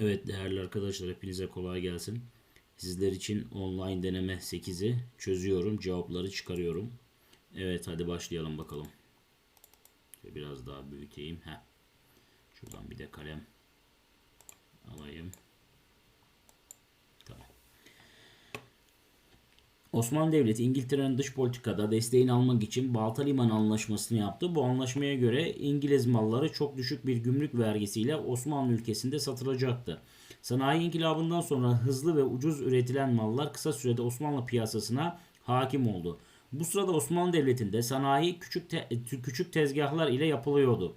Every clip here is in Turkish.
Evet değerli arkadaşlar hepinize kolay gelsin. Sizler için online deneme 8'i çözüyorum. Cevapları çıkarıyorum. Evet hadi başlayalım bakalım. Biraz daha büyüteyim. Heh. Şuradan bir de kalem alayım. Osmanlı Devleti İngiltere'nin dış politikada desteğini almak için Balta Liman Anlaşması'nı yaptı. Bu anlaşmaya göre İngiliz malları çok düşük bir gümrük vergisiyle Osmanlı ülkesinde satılacaktı. Sanayi inkılabından sonra hızlı ve ucuz üretilen mallar kısa sürede Osmanlı piyasasına hakim oldu. Bu sırada Osmanlı Devleti'nde sanayi küçük te- küçük tezgahlar ile yapılıyordu.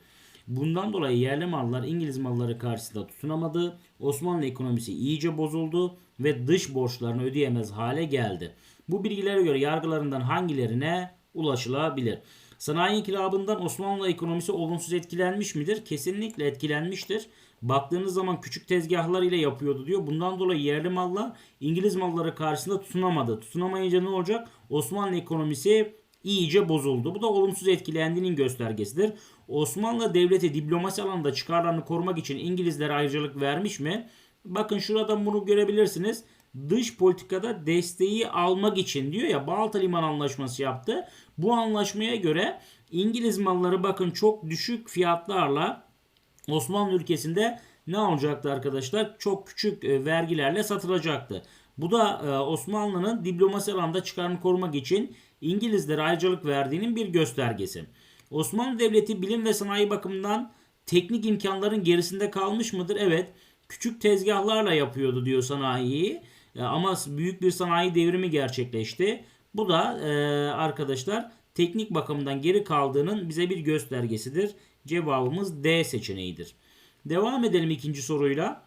Bundan dolayı yerli mallar İngiliz malları karşısında tutunamadı. Osmanlı ekonomisi iyice bozuldu ve dış borçlarını ödeyemez hale geldi. Bu bilgilere göre yargılarından hangilerine ulaşılabilir? Sanayi inkılabından Osmanlı ekonomisi olumsuz etkilenmiş midir? Kesinlikle etkilenmiştir. Baktığınız zaman küçük tezgahlar ile yapıyordu diyor. Bundan dolayı yerli mallar İngiliz malları karşısında tutunamadı. Tutunamayınca ne olacak? Osmanlı ekonomisi iyice bozuldu. Bu da olumsuz etkilendiğinin göstergesidir. Osmanlı devleti diplomasi alanında çıkarlarını korumak için İngilizlere ayrıcalık vermiş mi? Bakın şurada bunu görebilirsiniz. Dış politikada desteği almak için diyor ya Balta Liman Anlaşması yaptı. Bu anlaşmaya göre İngiliz malları bakın çok düşük fiyatlarla Osmanlı ülkesinde ne olacaktı arkadaşlar? Çok küçük e, vergilerle satılacaktı. Bu da e, Osmanlı'nın diplomasi alanda çıkarını korumak için İngilizlere ayrıcalık verdiğinin bir göstergesi. Osmanlı Devleti bilim ve sanayi bakımından teknik imkanların gerisinde kalmış mıdır? Evet. Küçük tezgahlarla yapıyordu diyor sanayiyi. Ama büyük bir sanayi devrimi gerçekleşti. Bu da e, arkadaşlar teknik bakımdan geri kaldığının bize bir göstergesidir. Cevabımız D seçeneğidir. Devam edelim ikinci soruyla.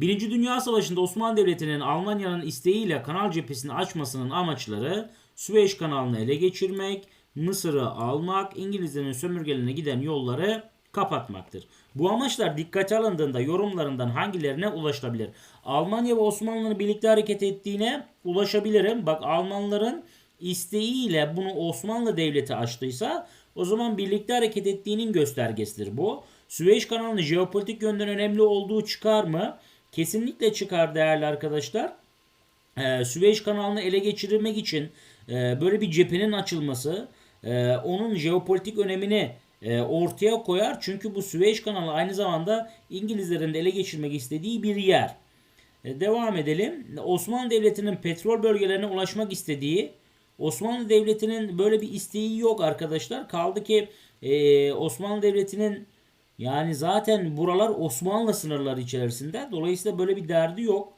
Birinci Dünya Savaşı'nda Osmanlı Devleti'nin Almanya'nın isteğiyle kanal cephesini açmasının amaçları Süveyş kanalını ele geçirmek, Mısır'ı almak, İngilizlerin sömürgelerine giden yolları kapatmaktır. Bu amaçlar dikkate alındığında yorumlarından hangilerine ulaşılabilir? Almanya ve Osmanlı'nın birlikte hareket ettiğine ulaşabilirim. Bak Almanların isteğiyle bunu Osmanlı Devleti açtıysa o zaman birlikte hareket ettiğinin göstergesidir bu. Süveyş kanalının jeopolitik yönden önemli olduğu çıkar mı? Kesinlikle çıkar değerli arkadaşlar. Ee, Süveyş kanalını ele geçirmek için e, böyle bir cephenin açılması e, onun jeopolitik önemini e, ortaya koyar. Çünkü bu Süveyş kanalı aynı zamanda İngilizlerin de ele geçirmek istediği bir yer. E, devam edelim. Osmanlı Devleti'nin petrol bölgelerine ulaşmak istediği Osmanlı Devleti'nin böyle bir isteği yok arkadaşlar. Kaldı ki e, Osmanlı Devleti'nin yani zaten buralar Osmanlı sınırları içerisinde. Dolayısıyla böyle bir derdi yok.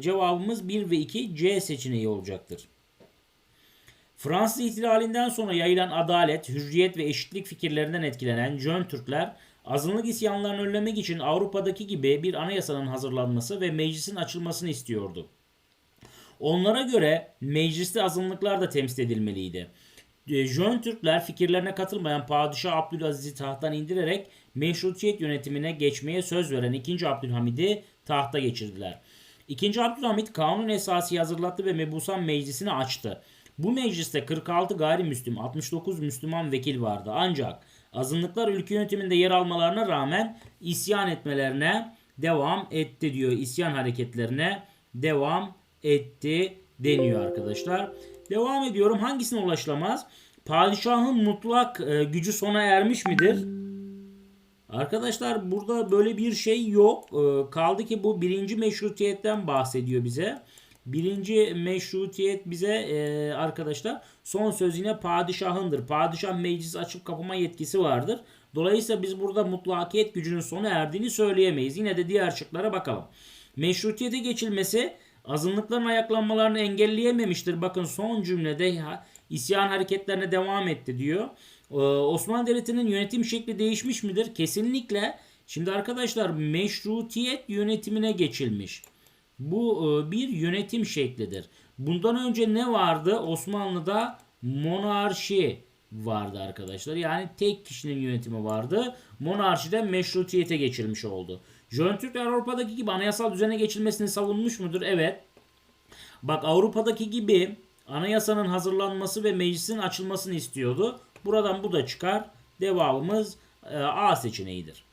Cevabımız 1 ve 2 C seçeneği olacaktır. Fransız ihtilalinden sonra yayılan adalet, hürriyet ve eşitlik fikirlerinden etkilenen Jön Türkler azınlık isyanlarını önlemek için Avrupa'daki gibi bir anayasanın hazırlanması ve meclisin açılmasını istiyordu. Onlara göre mecliste azınlıklar da temsil edilmeliydi. E, Jön Türkler fikirlerine katılmayan Padişah Abdülaziz'i tahttan indirerek meşrutiyet yönetimine geçmeye söz veren 2. Abdülhamid'i tahta geçirdiler. 2. Abdülhamid kanun esası hazırlattı ve Mebusan Meclisi'ni açtı. Bu mecliste 46 gayrimüslim, 69 Müslüman vekil vardı. Ancak azınlıklar ülke yönetiminde yer almalarına rağmen isyan etmelerine devam etti diyor. İsyan hareketlerine devam etti deniyor arkadaşlar. Devam ediyorum. Hangisine ulaşılamaz? Padişahın mutlak e, gücü sona ermiş midir? Arkadaşlar burada böyle bir şey yok. E, kaldı ki bu birinci meşrutiyetten bahsediyor bize. Birinci meşrutiyet bize e, arkadaşlar son söz yine padişahındır. Padişah meclis açıp kapama yetkisi vardır. Dolayısıyla biz burada mutlakiyet gücünün sona erdiğini söyleyemeyiz. Yine de diğer şıklara bakalım. Meşrutiyete geçilmesi azınlıkların ayaklanmalarını engelleyememiştir. Bakın son cümlede ya, isyan hareketlerine devam etti diyor. Ee, Osmanlı Devleti'nin yönetim şekli değişmiş midir? Kesinlikle. Şimdi arkadaşlar meşrutiyet yönetimine geçilmiş. Bu e, bir yönetim şeklidir. Bundan önce ne vardı? Osmanlı'da monarşi vardı arkadaşlar. Yani tek kişinin yönetimi vardı. Monarşiden meşrutiyete geçilmiş oldu. Jön Türkler Avrupa'daki gibi anayasal düzene geçilmesini savunmuş mudur? Evet. Bak Avrupa'daki gibi anayasanın hazırlanması ve meclisin açılmasını istiyordu. Buradan bu da çıkar. Devamımız e, A seçeneğidir.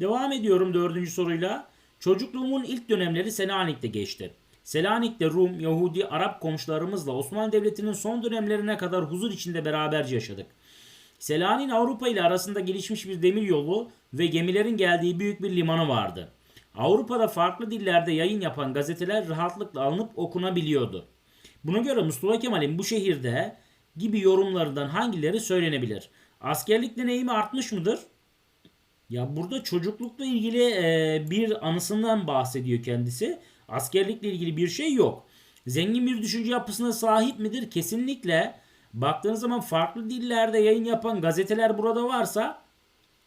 Devam ediyorum dördüncü soruyla. Çocukluğumun ilk dönemleri Selanik'te geçti. Selanik'te Rum, Yahudi, Arap komşularımızla Osmanlı Devleti'nin son dönemlerine kadar huzur içinde beraberce yaşadık. Selanik'in Avrupa ile arasında gelişmiş bir demir yolu ve gemilerin geldiği büyük bir limanı vardı. Avrupa'da farklı dillerde yayın yapan gazeteler rahatlıkla alınıp okunabiliyordu. Buna göre Mustafa Kemal'in bu şehirde gibi yorumlarından hangileri söylenebilir? Askerlik deneyimi artmış mıdır? Ya burada çocuklukla ilgili e, bir anısından bahsediyor kendisi. Askerlikle ilgili bir şey yok. Zengin bir düşünce yapısına sahip midir? Kesinlikle. Baktığınız zaman farklı dillerde yayın yapan gazeteler burada varsa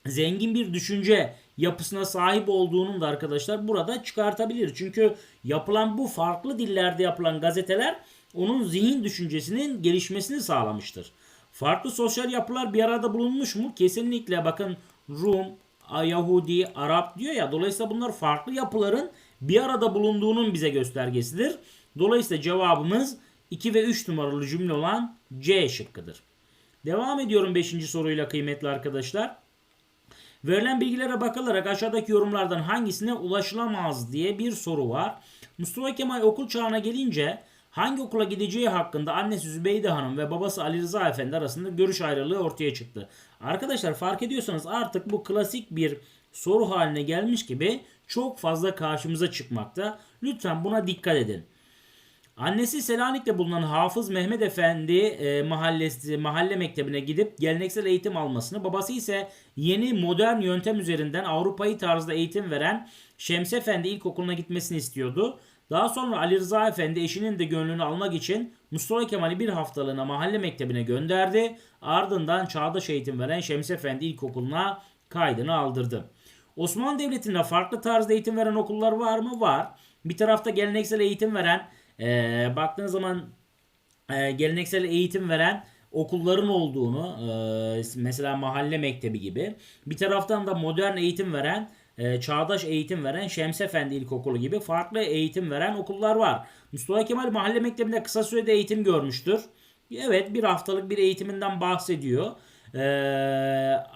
zengin bir düşünce yapısına sahip olduğunun da arkadaşlar burada çıkartabilir. Çünkü yapılan bu farklı dillerde yapılan gazeteler onun zihin düşüncesinin gelişmesini sağlamıştır. Farklı sosyal yapılar bir arada bulunmuş mu? Kesinlikle bakın Rum, Yahudi, Arap diyor ya. Dolayısıyla bunlar farklı yapıların bir arada bulunduğunun bize göstergesidir. Dolayısıyla cevabımız 2 ve 3 numaralı cümle olan C şıkkıdır. Devam ediyorum 5. soruyla kıymetli arkadaşlar. Verilen bilgilere bakılarak aşağıdaki yorumlardan hangisine ulaşılamaz diye bir soru var. Mustafa Kemal okul çağına gelince hangi okula gideceği hakkında annesi Zübeyde Hanım ve babası Ali Rıza Efendi arasında görüş ayrılığı ortaya çıktı. Arkadaşlar fark ediyorsanız artık bu klasik bir soru haline gelmiş gibi çok fazla karşımıza çıkmakta. Lütfen buna dikkat edin. Annesi Selanik'te bulunan Hafız Mehmet Efendi e, mahallesi mahalle mektebine gidip geleneksel eğitim almasını, babası ise yeni modern yöntem üzerinden Avrupa'yı tarzda eğitim veren Şems Efendi İlkokulu'na gitmesini istiyordu. Daha sonra Ali Rıza Efendi eşinin de gönlünü almak için Mustafa Kemal'i bir haftalığına mahalle mektebine gönderdi. Ardından çağdaş eğitim veren Şems Efendi İlkokulu'na kaydını aldırdı. Osmanlı Devleti'nde farklı tarzda eğitim veren okullar var mı? Var. Bir tarafta geleneksel eğitim veren, e, baktığınız zaman e, geleneksel eğitim veren okulların olduğunu, e, mesela mahalle mektebi gibi. Bir taraftan da modern eğitim veren, e, çağdaş eğitim veren Şems Efendi İlkokulu gibi farklı eğitim veren okullar var. Mustafa Kemal mahalle mektebinde kısa sürede eğitim görmüştür. Evet bir haftalık bir eğitiminden bahsediyor. Ee,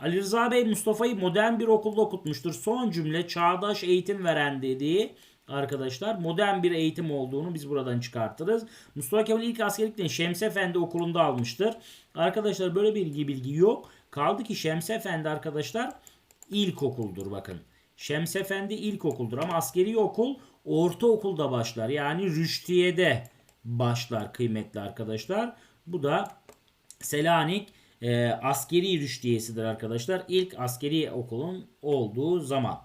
Ali Rıza Bey Mustafa'yı modern bir okulda okutmuştur. Son cümle çağdaş eğitim veren dediği arkadaşlar modern bir eğitim olduğunu biz buradan çıkartırız. Mustafa Kemal ilk askerlikten Şems Efendi okulunda almıştır. Arkadaşlar böyle bilgi bilgi yok. Kaldı ki Şems Efendi arkadaşlar ilkokuldur bakın. Şems Efendi ilkokuldur ama askeri okul ortaokulda başlar. Yani Rüştiye'de başlar kıymetli arkadaşlar. Bu da Selanik e, askeri rüştiyesidir arkadaşlar. İlk askeri okulun olduğu zaman.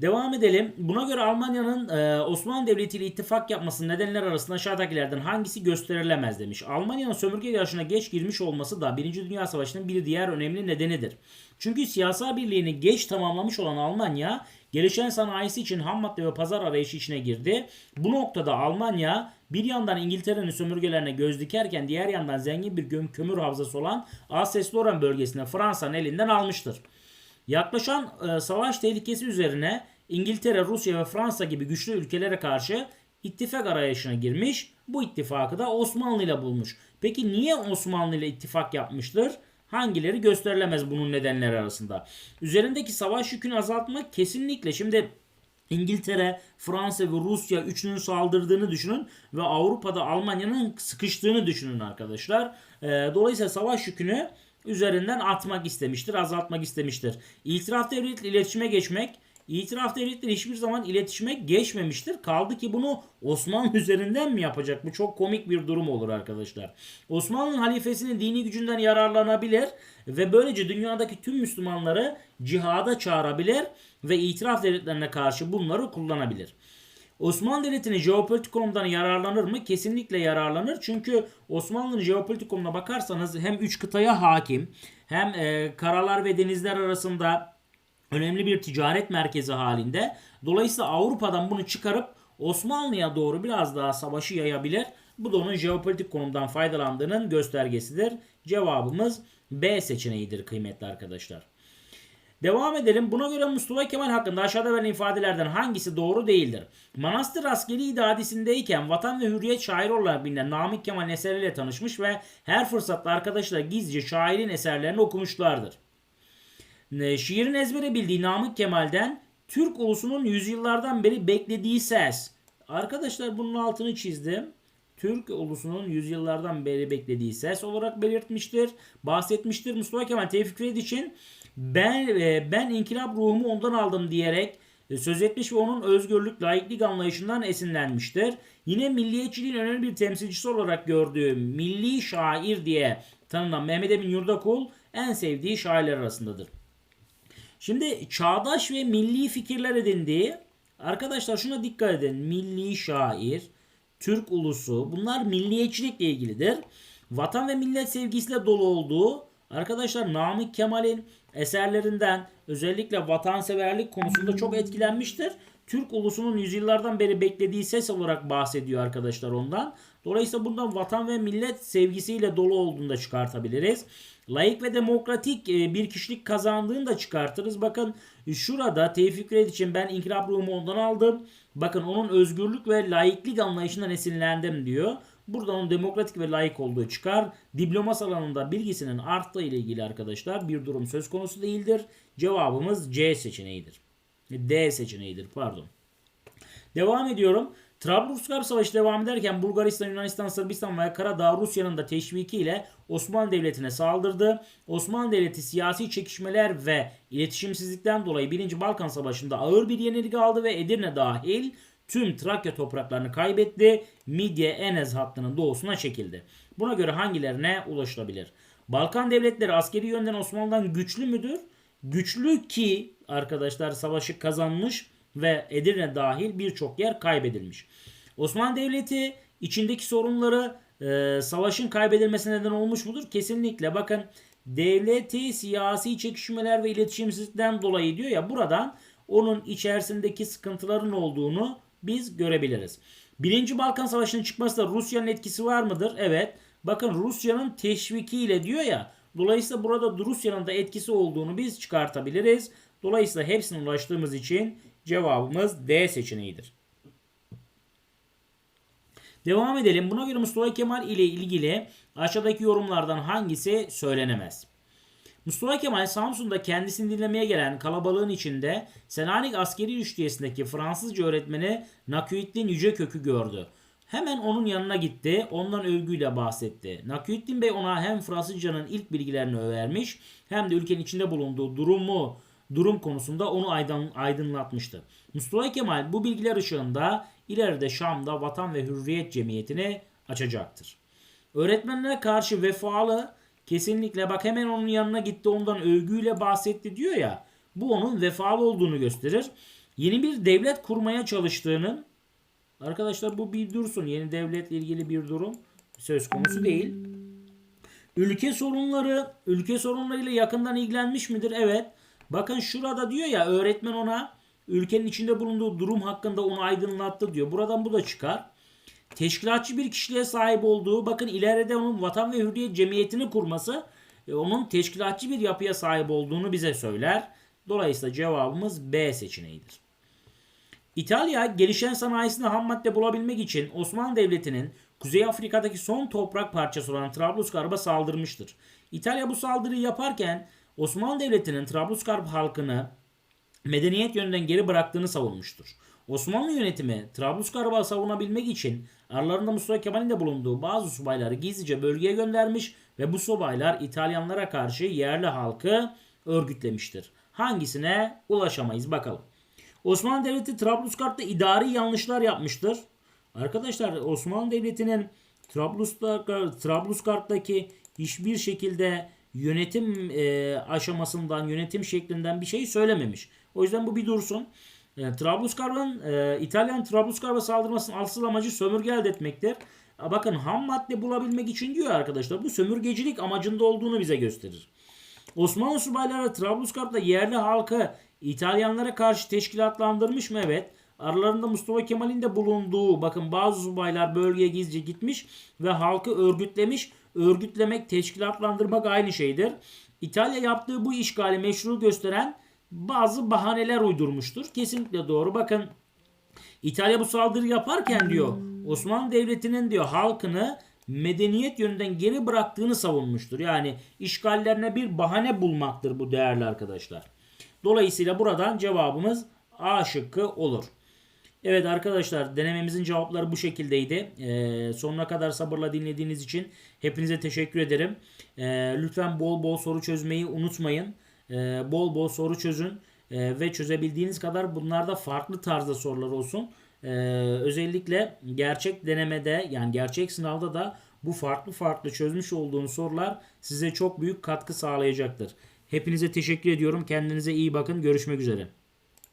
Devam edelim. Buna göre Almanya'nın e, Osmanlı Devleti ile ittifak yapmasının nedenler arasında aşağıdakilerden hangisi gösterilemez demiş. Almanya'nın sömürge yarışına geç girmiş olması da 1. Dünya Savaşı'nın bir diğer önemli nedenidir. Çünkü siyasal birliğini geç tamamlamış olan Almanya gelişen sanayisi için ham madde ve pazar arayışı içine girdi. Bu noktada Almanya bir yandan İngiltere'nin sömürgelerine göz dikerken diğer yandan zengin bir göm kömür havzası olan Alsace-Lorraine bölgesine Fransa'nın elinden almıştır. Yaklaşan e, savaş tehlikesi üzerine İngiltere, Rusya ve Fransa gibi güçlü ülkelere karşı ittifak arayışına girmiş. Bu ittifakı da Osmanlı ile bulmuş. Peki niye Osmanlı ile ittifak yapmıştır? Hangileri gösterilemez bunun nedenleri arasında? Üzerindeki savaş yükünü azaltmak kesinlikle. Şimdi İngiltere, Fransa ve Rusya üçünün saldırdığını düşünün ve Avrupa'da Almanya'nın sıkıştığını düşünün arkadaşlar. Ee, dolayısıyla savaş yükünü üzerinden atmak istemiştir, azaltmak istemiştir. İtiraf devletle iletişime geçmek, İtiraf devletleri hiçbir zaman iletişime geçmemiştir. Kaldı ki bunu Osmanlı üzerinden mi yapacak? Bu çok komik bir durum olur arkadaşlar. Osmanlı'nın halifesinin dini gücünden yararlanabilir ve böylece dünyadaki tüm Müslümanları cihada çağırabilir ve itiraf devletlerine karşı bunları kullanabilir. Osmanlı Devleti'nin jeopolitik konumundan yararlanır mı? Kesinlikle yararlanır. Çünkü Osmanlı'nın jeopolitik konumuna bakarsanız hem üç kıtaya hakim hem e, karalar ve denizler arasında önemli bir ticaret merkezi halinde. Dolayısıyla Avrupa'dan bunu çıkarıp Osmanlı'ya doğru biraz daha savaşı yayabilir. Bu da onun jeopolitik konumdan faydalandığının göstergesidir. Cevabımız B seçeneğidir kıymetli arkadaşlar. Devam edelim. Buna göre Mustafa Kemal hakkında aşağıda verilen ifadelerden hangisi doğru değildir? Manastır askeri idadisindeyken Vatan ve Hürriyet şairi olarak bilinen Namık Kemal eserleriyle tanışmış ve her fırsatta arkadaşlar gizlice şairin eserlerini okumuşlardır. Şiirin ezbere bildiği Namık Kemal'den Türk ulusunun yüzyıllardan beri beklediği ses. Arkadaşlar bunun altını çizdim. Türk ulusunun yüzyıllardan beri beklediği ses olarak belirtmiştir. Bahsetmiştir Mustafa Kemal Tevfik Fikret için ben e, ben inkılap ruhumu ondan aldım diyerek e, söz etmiş ve onun özgürlük, laiklik anlayışından esinlenmiştir. Yine milliyetçiliğin önemli bir temsilcisi olarak gördüğü milli şair diye tanınan Mehmet Emin Yurdakul en sevdiği şairler arasındadır. Şimdi çağdaş ve milli fikirler edindiği arkadaşlar şuna dikkat edin. Milli şair, Türk ulusu bunlar milliyetçilikle ilgilidir. Vatan ve millet sevgisiyle dolu olduğu arkadaşlar Namık Kemal'in eserlerinden özellikle vatanseverlik konusunda çok etkilenmiştir. Türk ulusunun yüzyıllardan beri beklediği ses olarak bahsediyor arkadaşlar ondan. Dolayısıyla bundan vatan ve millet sevgisiyle dolu olduğunu da çıkartabiliriz. Layık ve demokratik e, bir kişilik kazandığını da çıkartırız. Bakın şurada Tevfik Red için ben inkılap ruhumu ondan aldım. Bakın onun özgürlük ve laiklik anlayışından esinlendim diyor. Burada onun demokratik ve layık olduğu çıkar. Diplomas alanında bilgisinin arttığı ile ilgili arkadaşlar bir durum söz konusu değildir. Cevabımız C seçeneğidir. D seçeneğidir pardon. Devam ediyorum. Trablusgarp Savaşı devam ederken Bulgaristan, Yunanistan, Sırbistan ve Karadağ Rusya'nın da teşvikiyle Osmanlı Devleti'ne saldırdı. Osmanlı Devleti siyasi çekişmeler ve iletişimsizlikten dolayı 1. Balkan Savaşı'nda ağır bir yenilgi aldı ve Edirne dahil tüm Trakya topraklarını kaybetti. Midye Enez hattının doğusuna çekildi. Buna göre hangilerine ulaşılabilir? Balkan devletleri askeri yönden Osmanlı'dan güçlü müdür? Güçlü ki arkadaşlar savaşı kazanmış ve Edirne dahil birçok yer kaybedilmiş. Osmanlı Devleti içindeki sorunları e, savaşın kaybedilmesine neden olmuş mudur? Kesinlikle. Bakın devleti siyasi çekişmeler ve iletişimsizlikten dolayı diyor ya buradan onun içerisindeki sıkıntıların olduğunu biz görebiliriz. Birinci Balkan Savaşı'nın çıkmasında Rusya'nın etkisi var mıdır? Evet. Bakın Rusya'nın teşvikiyle diyor ya. Dolayısıyla burada Rusya'nın da etkisi olduğunu biz çıkartabiliriz. Dolayısıyla hepsine ulaştığımız için cevabımız D seçeneğidir. Devam edelim. Buna göre Mustafa Kemal ile ilgili aşağıdaki yorumlardan hangisi söylenemez? Mustafa Kemal Samsun'da kendisini dinlemeye gelen kalabalığın içinde Selanik askeri üçlüyesindeki Fransızca öğretmeni Naküiddin Yücekök'ü gördü. Hemen onun yanına gitti, ondan övgüyle bahsetti. Naküiddin Bey ona hem Fransızcanın ilk bilgilerini öğrenmiş hem de ülkenin içinde bulunduğu durumu durum konusunda onu aydın, aydınlatmıştı. Mustafa Kemal bu bilgiler ışığında ileride Şam'da Vatan ve Hürriyet Cemiyeti'ni açacaktır. Öğretmenlere karşı vefalı kesinlikle bak hemen onun yanına gitti ondan övgüyle bahsetti diyor ya bu onun vefalı olduğunu gösterir. Yeni bir devlet kurmaya çalıştığının arkadaşlar bu bir dursun yeni devletle ilgili bir durum söz konusu değil. Ülke sorunları, ülke sorunlarıyla yakından ilgilenmiş midir? Evet. Bakın şurada diyor ya öğretmen ona ülkenin içinde bulunduğu durum hakkında onu aydınlattı diyor. Buradan bu da çıkar. Teşkilatçı bir kişiliğe sahip olduğu bakın ileride onun Vatan ve Hürriyet Cemiyeti'ni kurması e, onun teşkilatçı bir yapıya sahip olduğunu bize söyler. Dolayısıyla cevabımız B seçeneğidir. İtalya gelişen sanayisinde ham madde bulabilmek için Osmanlı Devleti'nin Kuzey Afrika'daki son toprak parçası olan Trablusgarp'a saldırmıştır. İtalya bu saldırıyı yaparken Osmanlı Devleti'nin Trablusgarp halkını medeniyet yönünden geri bıraktığını savunmuştur. Osmanlı yönetimi Trablusgarp'ı savunabilmek için aralarında Mustafa Kemal'in de bulunduğu bazı subayları gizlice bölgeye göndermiş ve bu subaylar İtalyanlara karşı yerli halkı örgütlemiştir. Hangisine ulaşamayız bakalım. Osmanlı Devleti Trablusgarp'ta idari yanlışlar yapmıştır. Arkadaşlar Osmanlı Devleti'nin Trablusgarp'taki hiçbir şekilde yönetim e, aşamasından, yönetim şeklinden bir şey söylememiş. O yüzden bu bir dursun. E, Trablusgarp'ın e, İtalyan Trablusgarp'a saldırmasının asıl amacı sömürge elde etmektir. Bakın ham madde bulabilmek için diyor arkadaşlar. Bu sömürgecilik amacında olduğunu bize gösterir. Osmanlı subayları Trablusgarp'ta yerli halkı İtalyanlara karşı teşkilatlandırmış mı? Evet. Aralarında Mustafa Kemal'in de bulunduğu bakın bazı subaylar bölgeye gizlice gitmiş ve halkı örgütlemiş. Örgütlemek, teşkilatlandırmak aynı şeydir. İtalya yaptığı bu işgali meşru gösteren bazı bahaneler uydurmuştur. Kesinlikle doğru. Bakın İtalya bu saldırı yaparken diyor Osmanlı Devleti'nin diyor halkını medeniyet yönünden geri bıraktığını savunmuştur. Yani işgallerine bir bahane bulmaktır bu değerli arkadaşlar. Dolayısıyla buradan cevabımız A şıkkı olur. Evet arkadaşlar denememizin cevapları bu şekildeydi. Ee, sonuna kadar sabırla dinlediğiniz için hepinize teşekkür ederim. Ee, lütfen bol bol soru çözmeyi unutmayın. Ee, bol bol soru çözün Ee, ve çözebildiğiniz kadar bunlarda farklı tarzda sorular olsun. Ee, özellikle gerçek denemede yani gerçek sınavda da bu farklı farklı çözmüş olduğunuz sorular size çok büyük katkı sağlayacaktır. Hepinize teşekkür ediyorum. Kendinize iyi bakın. Görüşmek üzere.